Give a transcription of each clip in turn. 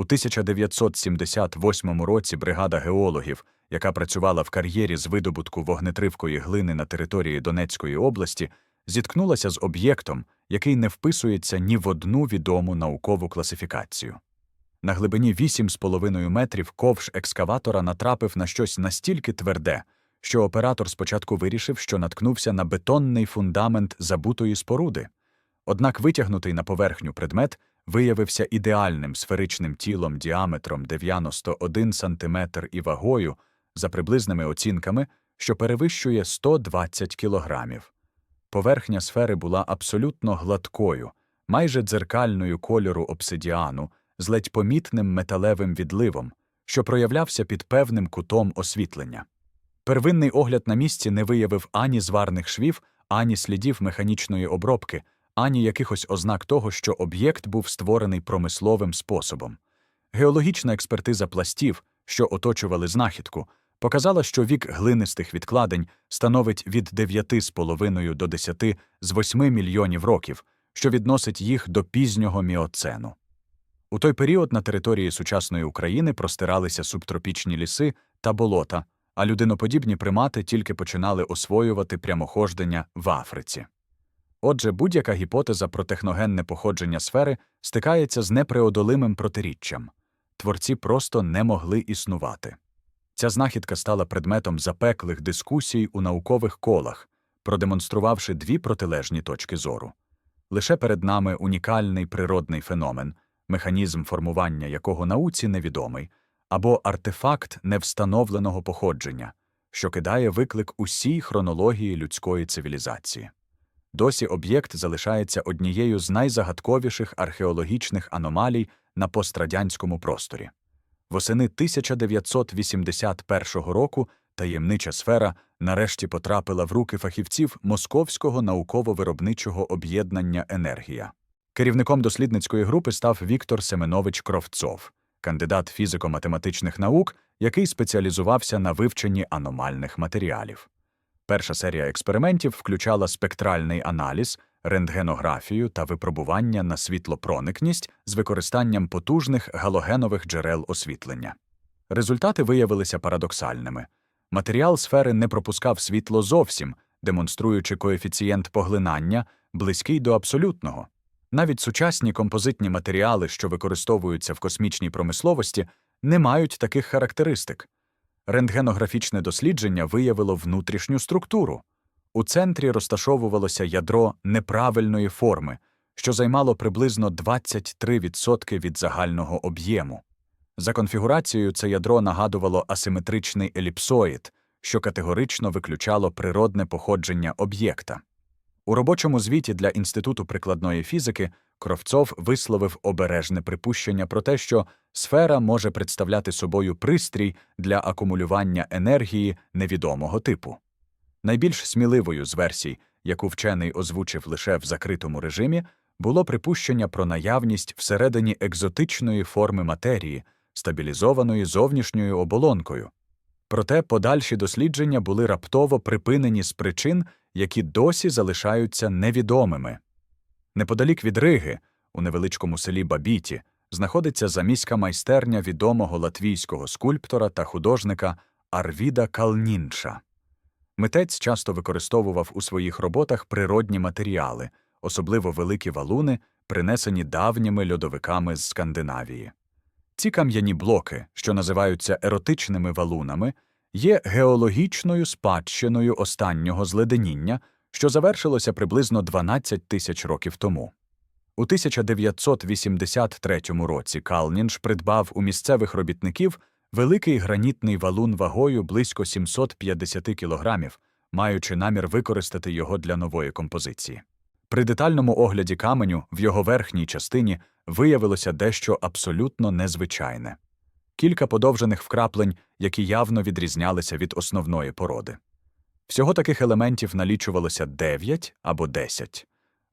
У 1978 році бригада геологів, яка працювала в кар'єрі з видобутку вогнетривкої глини на території Донецької області, зіткнулася з об'єктом, який не вписується ні в одну відому наукову класифікацію. На глибині 8,5 метрів ковш екскаватора натрапив на щось настільки тверде, що оператор спочатку вирішив, що наткнувся на бетонний фундамент забутої споруди. Однак витягнутий на поверхню предмет виявився ідеальним сферичним тілом діаметром 91 см і вагою, за приблизними оцінками, що перевищує 120 кілограмів. Поверхня сфери була абсолютно гладкою, майже дзеркальною кольору обсидіану, з ледь помітним металевим відливом, що проявлявся під певним кутом освітлення. Первинний огляд на місці не виявив ані зварних швів, ані слідів механічної обробки, ані якихось ознак того, що об'єкт був створений промисловим способом. Геологічна експертиза пластів, що оточували знахідку, показала, що вік глинистих відкладень становить від 9,5 до 10 з 8 мільйонів років, що відносить їх до пізнього міоцену. У той період на території сучасної України простиралися субтропічні ліси та болота, а людиноподібні примати тільки починали освоювати прямохождення в Африці. Отже, будь-яка гіпотеза про техногенне походження сфери стикається з непреодолимим протиріччям творці просто не могли існувати. Ця знахідка стала предметом запеклих дискусій у наукових колах, продемонструвавши дві протилежні точки зору. Лише перед нами унікальний природний феномен, механізм формування якого науці невідомий, або артефакт невстановленого походження, що кидає виклик усій хронології людської цивілізації. Досі об'єкт залишається однією з найзагадковіших археологічних аномалій на пострадянському просторі. Восени 1981 року таємнича сфера нарешті потрапила в руки фахівців Московського науково-виробничого об'єднання Енергія. Керівником дослідницької групи став Віктор Семенович Кровцов, кандидат фізико-математичних наук, який спеціалізувався на вивченні аномальних матеріалів. Перша серія експериментів включала спектральний аналіз, рентгенографію та випробування на світлопроникність з використанням потужних галогенових джерел освітлення. Результати виявилися парадоксальними. Матеріал сфери не пропускав світло зовсім, демонструючи коефіцієнт поглинання, близький до абсолютного. Навіть сучасні композитні матеріали, що використовуються в космічній промисловості, не мають таких характеристик. Рентгенографічне дослідження виявило внутрішню структуру. У центрі розташовувалося ядро неправильної форми, що займало приблизно 23% від загального об'єму. За конфігурацією це ядро нагадувало асиметричний еліпсоїд, що категорично виключало природне походження об'єкта. У робочому звіті для Інституту прикладної фізики Кровцов висловив обережне припущення про те, що сфера може представляти собою пристрій для акумулювання енергії невідомого типу. Найбільш сміливою з версій, яку вчений озвучив лише в закритому режимі, було припущення про наявність всередині екзотичної форми матерії, стабілізованої зовнішньою оболонкою. Проте подальші дослідження були раптово припинені з причин, які досі залишаються невідомими. Неподалік від Риги, у невеличкому селі Бабіті, знаходиться заміська майстерня відомого латвійського скульптора та художника Арвіда Калнінша. Митець часто використовував у своїх роботах природні матеріали, особливо великі валуни, принесені давніми льодовиками з Скандинавії. Ці кам'яні блоки, що називаються еротичними валунами, є геологічною спадщиною останнього зледеніння, що завершилося приблизно 12 тисяч років тому. У 1983 році Калнінш придбав у місцевих робітників великий гранітний валун вагою близько 750 кілограмів, маючи намір використати його для нової композиції. При детальному огляді каменю в його верхній частині виявилося дещо абсолютно незвичайне кілька подовжених вкраплень, які явно відрізнялися від основної породи. Всього таких елементів налічувалося 9 або 10.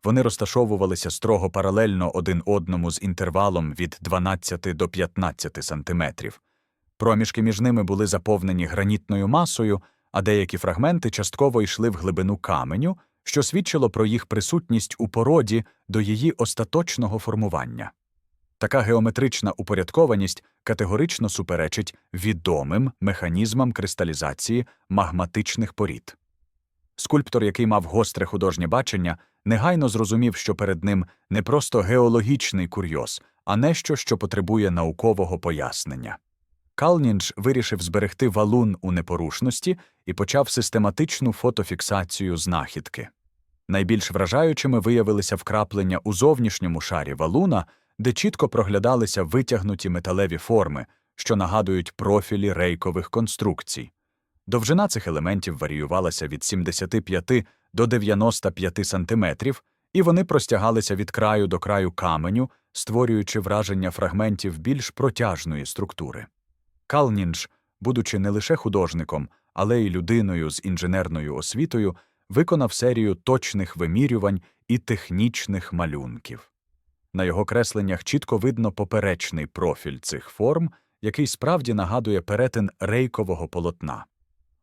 Вони розташовувалися строго паралельно один одному з інтервалом від 12 до 15 сантиметрів. Проміжки між ними були заповнені гранітною масою, а деякі фрагменти частково йшли в глибину каменю, що свідчило про їх присутність у породі до її остаточного формування. Така геометрична упорядкованість категорично суперечить відомим механізмам кристалізації магматичних порід. Скульптор, який мав гостре художнє бачення, негайно зрозумів, що перед ним не просто геологічний курйоз, а нещо, що потребує наукового пояснення. Калнінж вирішив зберегти валун у непорушності і почав систематичну фотофіксацію знахідки. Найбільш вражаючими виявилися вкраплення у зовнішньому шарі валуна, де чітко проглядалися витягнуті металеві форми, що нагадують профілі рейкових конструкцій. Довжина цих елементів варіювалася від 75 до 95 сантиметрів, і вони простягалися від краю до краю каменю, створюючи враження фрагментів більш протяжної структури. Калнінж, будучи не лише художником, але й людиною з інженерною освітою, виконав серію точних вимірювань і технічних малюнків. На його кресленнях чітко видно поперечний профіль цих форм, який справді нагадує перетин рейкового полотна.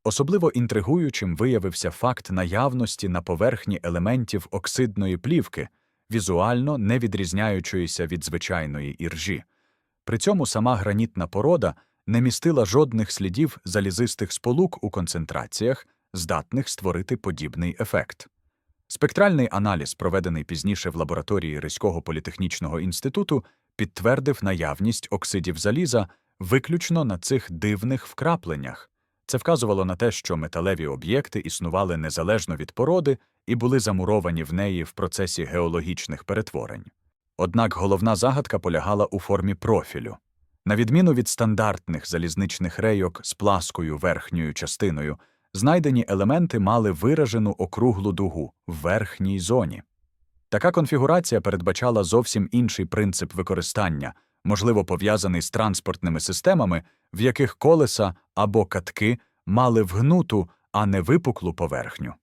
Особливо інтригуючим виявився факт наявності на поверхні елементів оксидної плівки, візуально не відрізняючоїся від звичайної іржі. При цьому сама гранітна порода не містила жодних слідів залізистих сполук у концентраціях, здатних створити подібний ефект. Спектральний аналіз, проведений пізніше в лабораторії Ризького політехнічного інституту, підтвердив наявність оксидів заліза виключно на цих дивних вкрапленнях. Це вказувало на те, що металеві об'єкти існували незалежно від породи і були замуровані в неї в процесі геологічних перетворень. Однак головна загадка полягала у формі профілю. На відміну від стандартних залізничних рейок з пласкою верхньою частиною, знайдені елементи мали виражену округлу дугу в верхній зоні. Така конфігурація передбачала зовсім інший принцип використання, можливо пов'язаний з транспортними системами, в яких колеса або катки мали вгнуту, а не випуклу поверхню.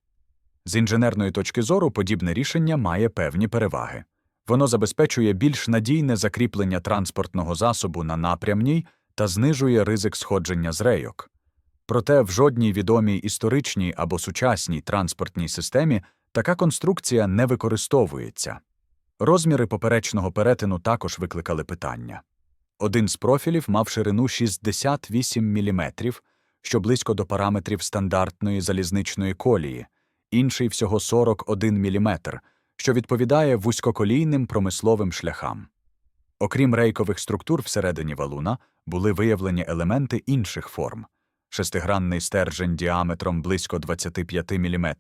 З інженерної точки зору подібне рішення має певні переваги. Воно забезпечує більш надійне закріплення транспортного засобу на напрямній та знижує ризик сходження з рейок. Проте в жодній відомій історичній або сучасній транспортній системі така конструкція не використовується. Розміри поперечного перетину також викликали питання. Один з профілів мав ширину 68 мм, що близько до параметрів стандартної залізничної колії, інший всього 41 мм, що відповідає вузькоколійним промисловим шляхам. Окрім рейкових структур всередині валуна, були виявлені елементи інших форм шестигранний стержень діаметром близько 25 мм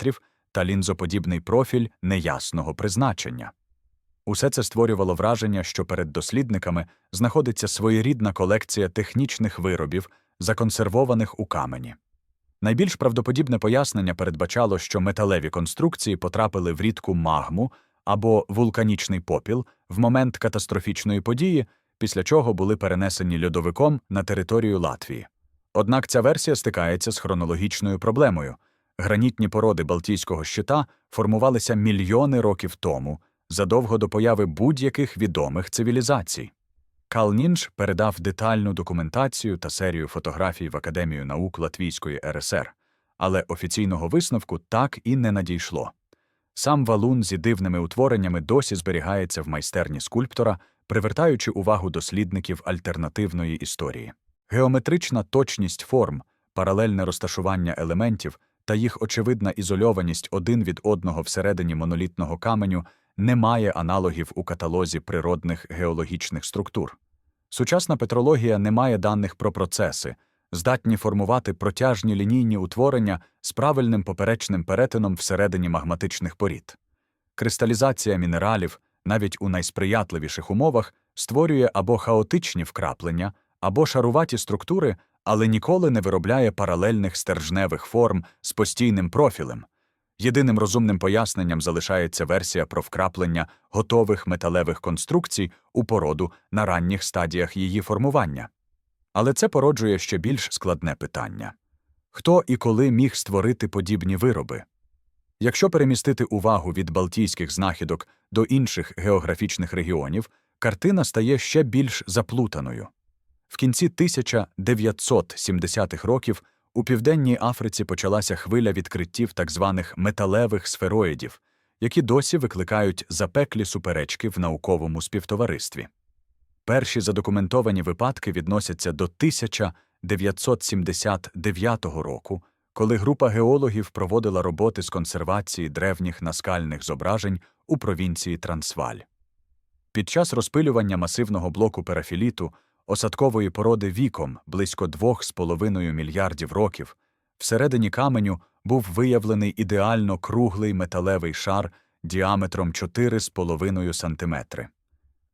та лінзоподібний профіль неясного призначення. Усе це створювало враження, що перед дослідниками знаходиться своєрідна колекція технічних виробів, законсервованих у камені. Найбільш правдоподібне пояснення передбачало, що металеві конструкції потрапили в рідку магму або вулканічний попіл в момент катастрофічної події, після чого були перенесені льодовиком на територію Латвії. Однак ця версія стикається з хронологічною проблемою. Гранітні породи Балтійського щита формувалися мільйони років тому, задовго до появи будь-яких відомих цивілізацій. Калнінж передав детальну документацію та серію фотографій в Академію наук Латвійської РСР, але офіційного висновку так і не надійшло. Сам валун зі дивними утвореннями досі зберігається в майстерні скульптора, привертаючи увагу дослідників альтернативної історії. Геометрична точність форм, паралельне розташування елементів та їх очевидна ізольованість один від одного всередині монолітного каменю не має аналогів у каталозі природних геологічних структур. Сучасна петрологія не має даних про процеси, здатні формувати протяжні лінійні утворення з правильним поперечним перетином всередині магматичних порід. Кристалізація мінералів, навіть у найсприятливіших умовах, створює або хаотичні вкраплення, або шаруваті структури, але ніколи не виробляє паралельних стержневих форм з постійним профілем. Єдиним розумним поясненням залишається версія про вкраплення готових металевих конструкцій у породу на ранніх стадіях її формування. Але це породжує ще більш складне питання хто і коли міг створити подібні вироби? Якщо перемістити увагу від балтійських знахідок до інших географічних регіонів, картина стає ще більш заплутаною. В кінці 1970-х років у Південній Африці почалася хвиля відкриттів так званих металевих сфероїдів, які досі викликають запеклі суперечки в науковому співтоваристві. Перші задокументовані випадки відносяться до 1979 року, коли група геологів проводила роботи з консервації древніх наскальних зображень у провінції Трансваль. Під час розпилювання масивного блоку парафіліту осадкової породи віком близько 2,5 мільярдів років, всередині каменю був виявлений ідеально круглий металевий шар діаметром 4,5 см.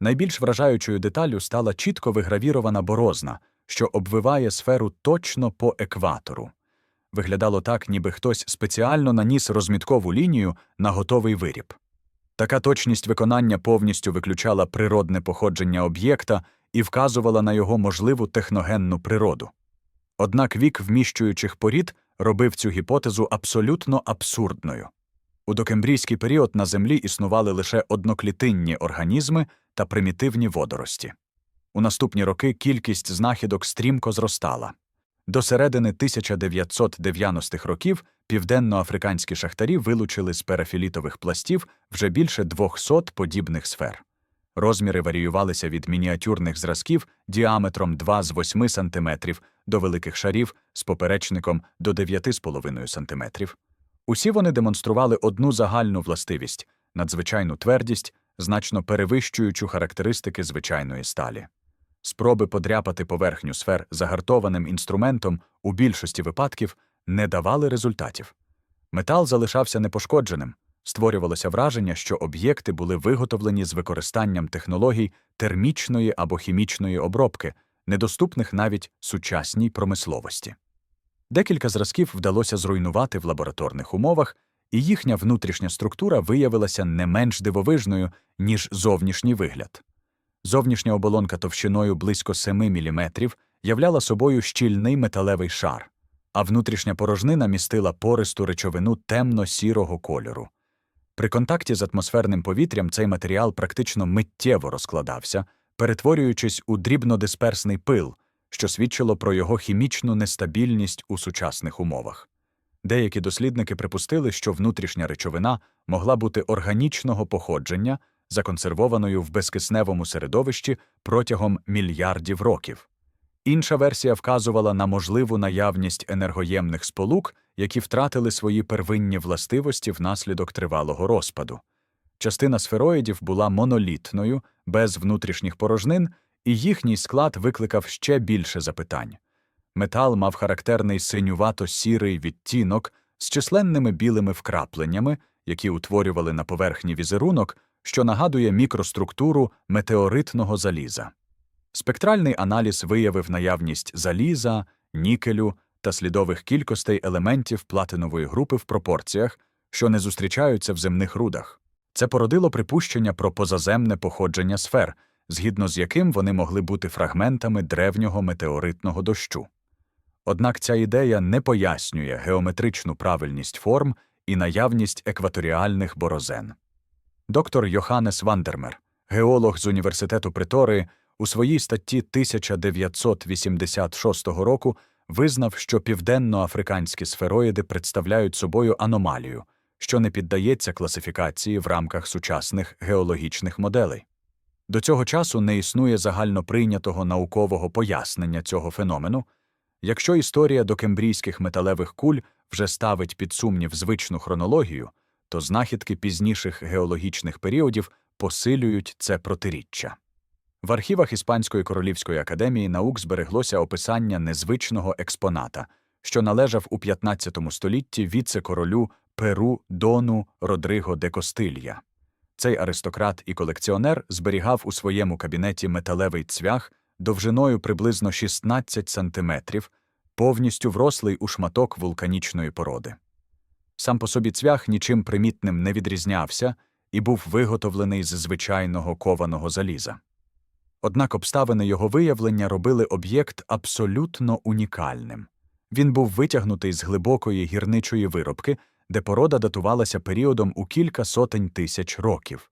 Найбільш вражаючою деталлю стала чітко вигравірована борозна, що обвиває сферу точно по екватору. Виглядало так, ніби хтось спеціально наніс розміткову лінію на готовий виріб. Така точність виконання повністю виключала природне походження об'єкта і вказувала на його можливу техногенну природу. Однак вік вміщуючих порід робив цю гіпотезу абсолютно абсурдною. У докембрійський період на Землі існували лише одноклітинні організми та примітивні водорості. У наступні роки кількість знахідок стрімко зростала. До середини 1990-х років південноафриканські шахтарі вилучили з парафілітових пластів вже більше 200 подібних сфер. Розміри варіювалися від мініатюрних зразків діаметром 2 з 8 см до великих шарів з поперечником до 9,5 см. Усі вони демонстрували одну загальну властивість надзвичайну твердість, значно перевищуючу характеристики звичайної сталі. Спроби подряпати поверхню сфер загартованим інструментом у більшості випадків не давали результатів. Метал залишався непошкодженим, створювалося враження, що об'єкти були виготовлені з використанням технологій термічної або хімічної обробки, недоступних навіть сучасній промисловості. Декілька зразків вдалося зруйнувати в лабораторних умовах, і їхня внутрішня структура виявилася не менш дивовижною, ніж зовнішній вигляд. Зовнішня оболонка товщиною близько 7 мм являла собою щільний металевий шар, а внутрішня порожнина містила пористу речовину темно-сірого кольору. При контакті з атмосферним повітрям цей матеріал практично миттєво розкладався, перетворюючись у дрібнодисперсний пил, що свідчило про його хімічну нестабільність у сучасних умовах. Деякі дослідники припустили, що внутрішня речовина могла бути органічного походження, законсервованою в безкисневому середовищі протягом мільярдів років. Інша версія вказувала на можливу наявність енергоємних сполук, які втратили свої первинні властивості внаслідок тривалого розпаду. Частина сфероїдів була монолітною, без внутрішніх порожнин, і їхній склад викликав ще більше запитань. Метал мав характерний синювато-сірий відтінок з численними білими вкрапленнями, які утворювали на поверхні візерунок, що нагадує мікроструктуру метеоритного заліза. Спектральний аналіз виявив наявність заліза, нікелю та слідових кількостей елементів платинової групи в пропорціях, що не зустрічаються в земних рудах. Це породило припущення про позаземне походження сфер, згідно з яким вони могли бути фрагментами древнього метеоритного дощу. Однак ця ідея не пояснює геометричну правильність форм і наявність екваторіальних борозен. Доктор Йоханнес Вандермер, геолог з університету Притори, у своїй статті 1986 року визнав, що південноафриканські сфероїди представляють собою аномалію, що не піддається класифікації в рамках сучасних геологічних моделей. До цього часу не існує загальноприйнятого наукового пояснення цього феномену. Якщо історія докембрійських металевих куль вже ставить під сумнів звичну хронологію, то знахідки пізніших геологічних періодів посилюють це протиріччя. В архівах Іспанської королівської академії наук збереглося описання незвичного експоната, що належав у 15 столітті віце-королю Перу Дону Родриго де Костилья. Цей аристократ і колекціонер зберігав у своєму кабінеті металевий цвях довжиною приблизно 16 сантиметрів, повністю врослий у шматок вулканічної породи. Сам по собі цвях нічим примітним не відрізнявся і був виготовлений з звичайного кованого заліза. Однак обставини його виявлення робили об'єкт абсолютно унікальним. Він був витягнутий з глибокої гірничої виробки, де порода датувалася періодом у кілька сотень тисяч років.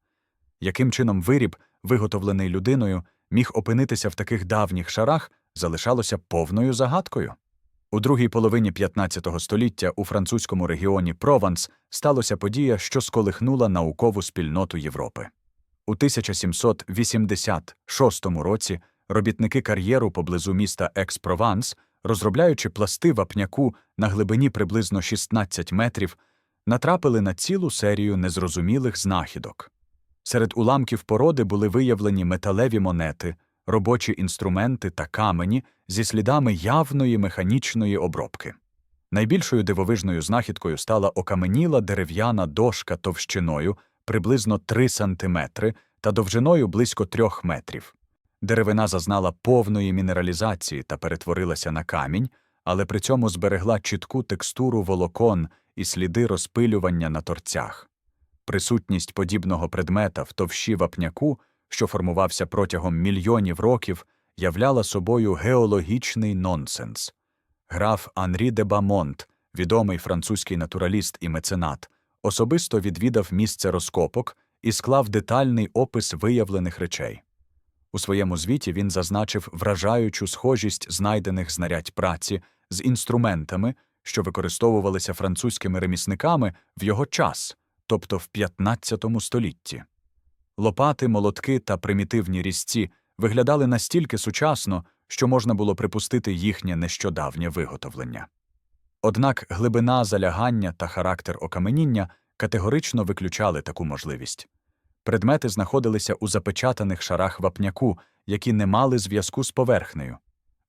Яким чином виріб, виготовлений людиною, міг опинитися в таких давніх шарах, залишалося повною загадкою. У другій половині 15 століття у французькому регіоні Прованс сталося подія, що сколихнула наукову спільноту Європи. У 1786 році робітники кар'єру поблизу міста Екс-Прованс, розробляючи пласти вапняку на глибині приблизно 16 метрів, натрапили на цілу серію незрозумілих знахідок. Серед уламків породи були виявлені металеві монети, робочі інструменти та камені зі слідами явної механічної обробки. Найбільшою дивовижною знахідкою стала окаменіла дерев'яна дошка товщиною приблизно 3 сантиметри та довжиною близько 3 метрів. Деревина зазнала повної мінералізації та перетворилася на камінь, але при цьому зберегла чітку текстуру волокон і сліди розпилювання на торцях. Присутність подібного предмета в товщі вапняку, що формувався протягом мільйонів років, являла собою геологічний нонсенс. Граф Анрі де Бамонт, відомий французький натураліст і меценат, особисто відвідав місце розкопок і склав детальний опис виявлених речей. У своєму звіті він зазначив вражаючу схожість знайдених знарядь праці з інструментами, що використовувалися французькими ремісниками в його час, тобто в 15 столітті. Лопати, молотки та примітивні різці виглядали настільки сучасно, що можна було припустити їхнє нещодавнє виготовлення. Однак глибина залягання та характер окаменіння категорично виключали таку можливість. Предмети знаходилися у запечатаних шарах вапняку, які не мали зв'язку з поверхнею.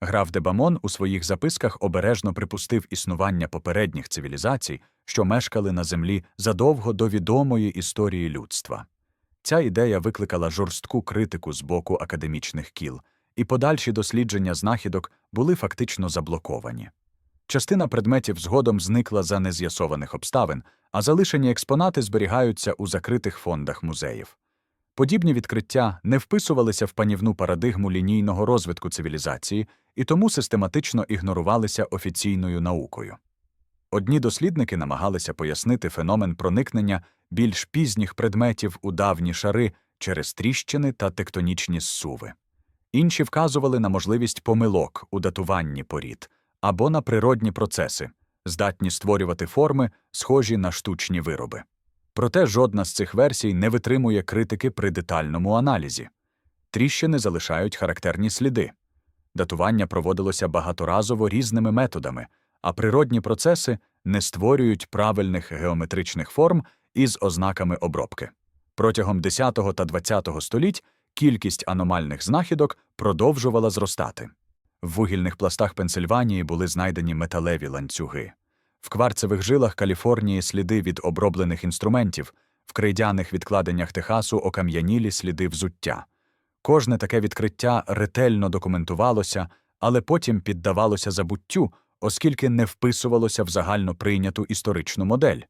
Граф Дебамон у своїх записках обережно припустив існування попередніх цивілізацій, що мешкали на землі задовго до відомої історії людства. Ця ідея викликала жорстку критику з боку академічних кіл, і подальші дослідження знахідок були фактично заблоковані. Частина предметів згодом зникла за нез'ясованих обставин, а залишені експонати зберігаються у закритих фондах музеїв. Подібні відкриття не вписувалися в панівну парадигму лінійного розвитку цивілізації і тому систематично ігнорувалися офіційною наукою. Одні дослідники намагалися пояснити феномен проникнення більш пізніх предметів у давні шари через тріщини та тектонічні зсуви. Інші вказували на можливість помилок у датуванні порід або на природні процеси, здатні створювати форми, схожі на штучні вироби. Проте жодна з цих версій не витримує критики при детальному аналізі. Тріщини залишають характерні сліди. Датування проводилося багаторазово різними методами, а природні процеси не створюють правильних геометричних форм із ознаками обробки. Протягом 10 та 20 століть кількість аномальних знахідок продовжувала зростати. В вугільних пластах Пенсильванії були знайдені металеві ланцюги. В кварцевих жилах Каліфорнії сліди від оброблених інструментів, в крейдяних відкладеннях Техасу окам'янілі сліди взуття. Кожне таке відкриття ретельно документувалося, але потім піддавалося забуттю, оскільки не вписувалося в загально прийняту історичну модель.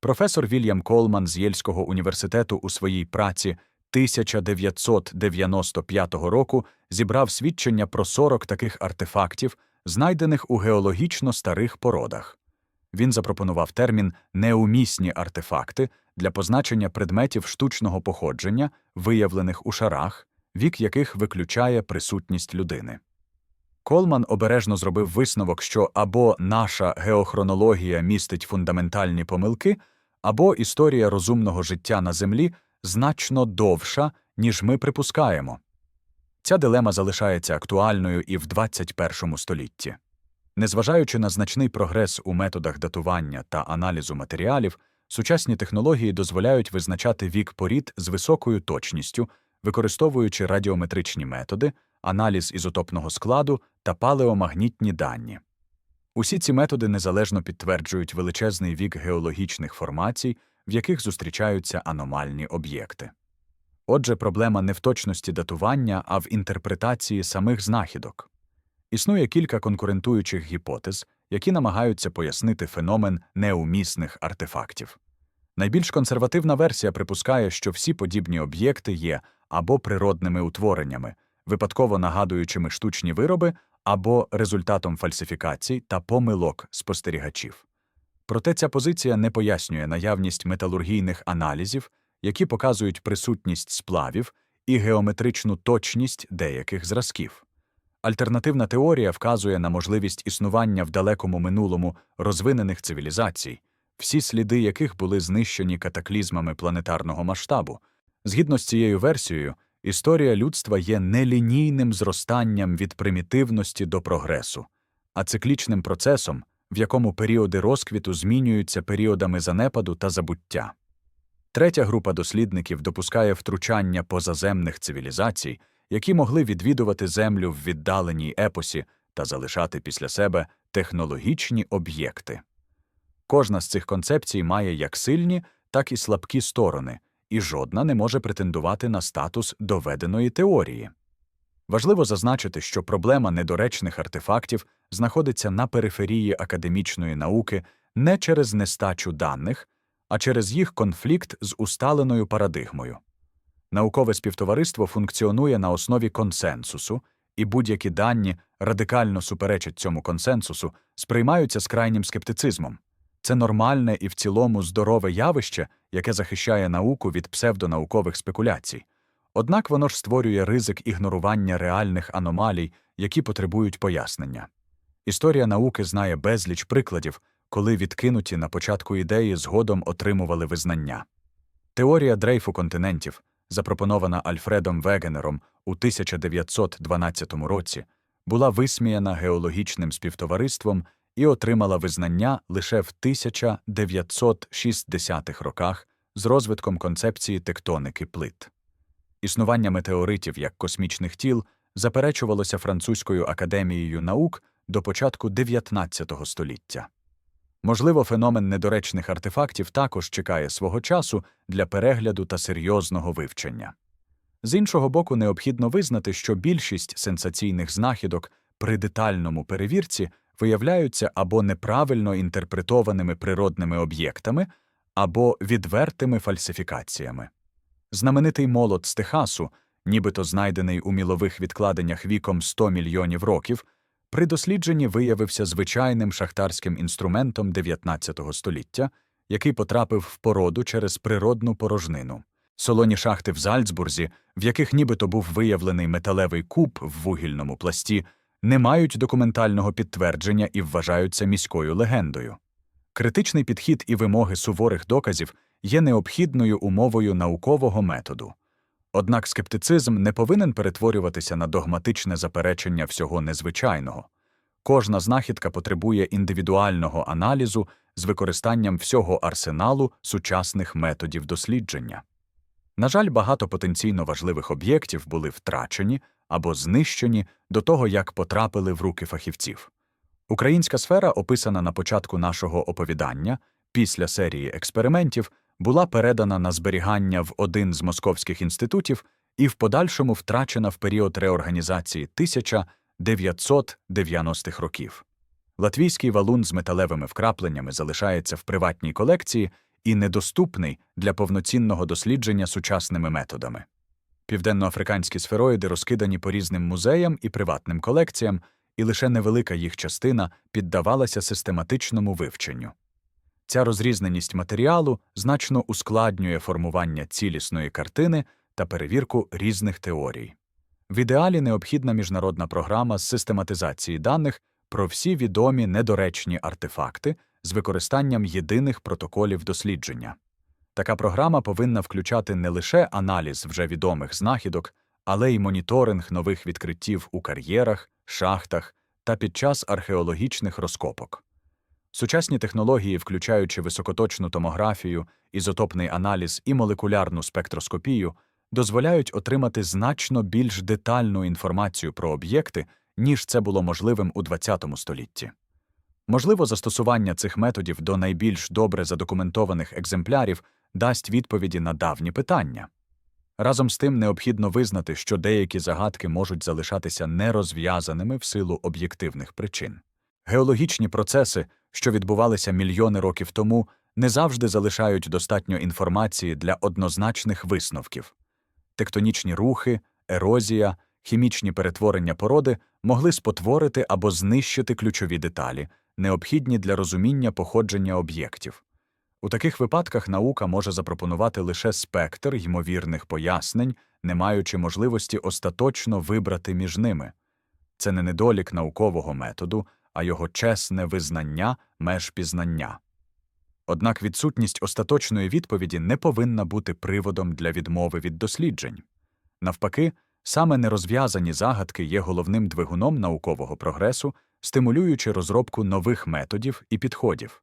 Професор Вільям Колман з Єльського університету у своїй праці 1995 року зібрав свідчення про 40 таких артефактів, знайдених у геологічно старих породах. Він запропонував термін неумісні артефакти для позначення предметів штучного походження, виявлених у шарах, вік яких виключає присутність людини. Колман обережно зробив висновок, що або наша геохронологія містить фундаментальні помилки, або історія розумного життя на Землі значно довша, ніж ми припускаємо. Ця дилема залишається актуальною і в 21 столітті. Незважаючи на значний прогрес у методах датування та аналізу матеріалів, сучасні технології дозволяють визначати вік порід з високою точністю, використовуючи радіометричні методи, аналіз ізотопного складу та палеомагнітні дані. Усі ці методи незалежно підтверджують величезний вік геологічних формацій, в яких зустрічаються аномальні об'єкти. Отже, проблема не в точності датування, а в інтерпретації самих знахідок. Існує кілька конкурентуючих гіпотез, які намагаються пояснити феномен неумісних артефактів. Найбільш консервативна версія припускає, що всі подібні об'єкти є або природними утвореннями, випадково нагадуючими штучні вироби, або результатом фальсифікацій та помилок спостерігачів. Проте ця позиція не пояснює наявність металургійних аналізів, які показують присутність сплавів і геометричну точність деяких зразків. Альтернативна теорія вказує на можливість існування в далекому минулому розвинених цивілізацій, всі сліди яких були знищені катаклізмами планетарного масштабу, Згідно з цією версією, історія людства є нелінійним зростанням від примітивності до прогресу, а циклічним процесом, в якому періоди розквіту змінюються періодами занепаду та забуття. Третя група дослідників допускає втручання позаземних цивілізацій, які могли відвідувати Землю в віддаленій епосі та залишати після себе технологічні об'єкти. Кожна з цих концепцій має як сильні, так і слабкі сторони, і жодна не може претендувати на статус доведеної теорії. Важливо зазначити, що проблема недоречних артефактів знаходиться на периферії академічної науки не через нестачу даних, а через їх конфлікт з усталеною парадигмою. Наукове співтовариство функціонує на основі консенсусу, і будь-які дані радикально суперечать цьому консенсусу, сприймаються з крайнім скептицизмом. Це нормальне і в цілому здорове явище, яке захищає науку від псевдонаукових спекуляцій. Однак воно ж створює ризик ігнорування реальних аномалій, які потребують пояснення. Історія науки знає безліч прикладів, коли відкинуті на початку ідеї згодом отримували визнання. Теорія дрейфу континентів, запропонована Альфредом Вегенером у 1912 році, була висміяна геологічним співтовариством і отримала визнання лише в 1960-х роках з розвитком концепції тектоники плит. Існування метеоритів як космічних тіл заперечувалося Французькою академією наук до початку XIX століття. Можливо, феномен недоречних артефактів також чекає свого часу для перегляду та серйозного вивчення. З іншого боку, необхідно визнати, що більшість сенсаційних знахідок при детальному перевірці виявляються або неправильно інтерпретованими природними об'єктами, або відвертими фальсифікаціями. Знаменитий молот з Техасу, нібито знайдений у мілових відкладеннях віком 100 мільйонів років, при дослідженні виявився звичайним шахтарським інструментом 19 століття, який потрапив в породу через природну порожнину. Солоні шахти в Зальцбурзі, в яких нібито був виявлений металевий куб в вугільному пласті, не мають документального підтвердження і вважаються міською легендою. Критичний підхід і вимоги суворих доказів є необхідною умовою наукового методу. Однак скептицизм не повинен перетворюватися на догматичне заперечення всього незвичайного. Кожна знахідка потребує індивідуального аналізу з використанням всього арсеналу сучасних методів дослідження. На жаль, багато потенційно важливих об'єктів були втрачені або знищені до того, як потрапили в руки фахівців. Українська сфера, описана на початку нашого оповідання, після серії експериментів, була передана на зберігання в один з московських інститутів і в подальшому втрачена в період реорганізації 1990-х років. Латвійський валун з металевими вкрапленнями залишається в приватній колекції і недоступний для повноцінного дослідження сучасними методами. Південноафриканські сфероїди розкидані по різним музеям і приватним колекціям, і лише невелика їх частина піддавалася систематичному вивченню. Ця розрізненість матеріалу значно ускладнює формування цілісної картини та перевірку різних теорій. В ідеалі необхідна міжнародна програма з систематизації даних про всі відомі недоречні артефакти з використанням єдиних протоколів дослідження. Така програма повинна включати не лише аналіз вже відомих знахідок, але й моніторинг нових відкриттів у кар'єрах, шахтах та під час археологічних розкопок. Сучасні технології, включаючи високоточну томографію, ізотопний аналіз і молекулярну спектроскопію, дозволяють отримати значно більш детальну інформацію про об'єкти, ніж це було можливим у ХХ столітті. Можливо, застосування цих методів до найбільш добре задокументованих екземплярів дасть відповіді на давні питання. Разом з тим необхідно визнати, що деякі загадки можуть залишатися нерозв'язаними в силу об'єктивних причин. Геологічні процеси, що відбувалися мільйони років тому, не завжди залишають достатньо інформації для однозначних висновків. Тектонічні рухи, ерозія, хімічні перетворення породи могли спотворити або знищити ключові деталі, необхідні для розуміння походження об'єктів. У таких випадках наука може запропонувати лише спектр ймовірних пояснень, не маючи можливості остаточно вибрати між ними. Це не недолік наукового методу, а його чесне визнання меж пізнання. Однак відсутність остаточної відповіді не повинна бути приводом для відмови від досліджень. Навпаки, саме нерозв'язані загадки є головним двигуном наукового прогресу, стимулюючи розробку нових методів і підходів.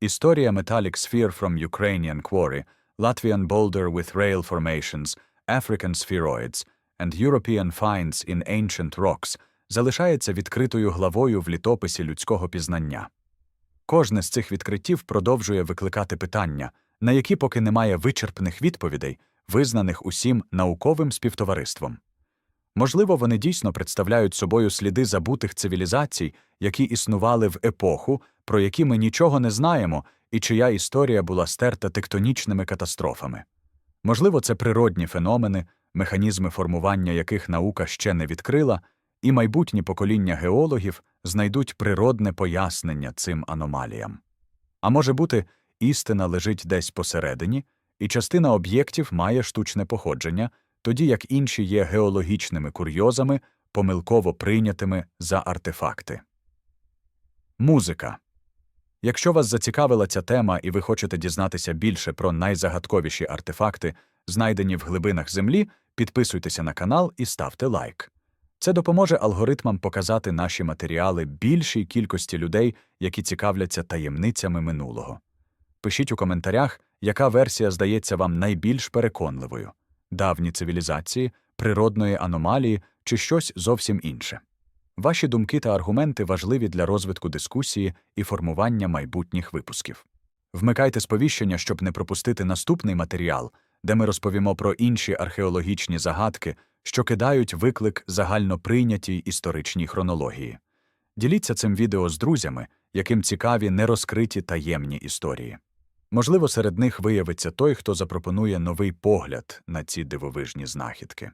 Історія Metallic Sphere from Ukrainian Quarry, Latvian Boulder with Rail Formations, African Spheroids and European Finds in Ancient Rocks залишається відкритою главою в літописі людського пізнання. Кожне з цих відкриттів продовжує викликати питання, на які поки немає вичерпних відповідей, визнаних усім науковим співтовариством. Можливо, вони дійсно представляють собою сліди забутих цивілізацій, які існували в епоху, про які ми нічого не знаємо, і чия історія була стерта тектонічними катастрофами. Можливо, це природні феномени, механізми формування яких наука ще не відкрила, і майбутні покоління геологів знайдуть природне пояснення цим аномаліям. А може бути, істина лежить десь посередині, і частина об'єктів має штучне походження, тоді як інші є геологічними курйозами, помилково прийнятими за артефакти. Музика. Якщо вас зацікавила ця тема і ви хочете дізнатися більше про найзагадковіші артефакти, знайдені в глибинах землі, підписуйтеся на канал і ставте лайк. Це допоможе алгоритмам показати наші матеріали більшій кількості людей, які цікавляться таємницями минулого. Пишіть у коментарях, яка версія здається вам найбільш переконливою давні цивілізації, природної аномалії чи щось зовсім інше. Ваші думки та аргументи важливі для розвитку дискусії і формування майбутніх випусків. Вмикайте сповіщення, щоб не пропустити наступний матеріал, де ми розповімо про інші археологічні загадки, що кидають виклик загальноприйнятій історичній хронології. Діліться цим відео з друзями, яким цікаві нерозкриті таємні історії. Можливо, серед них виявиться той, хто запропонує новий погляд на ці дивовижні знахідки.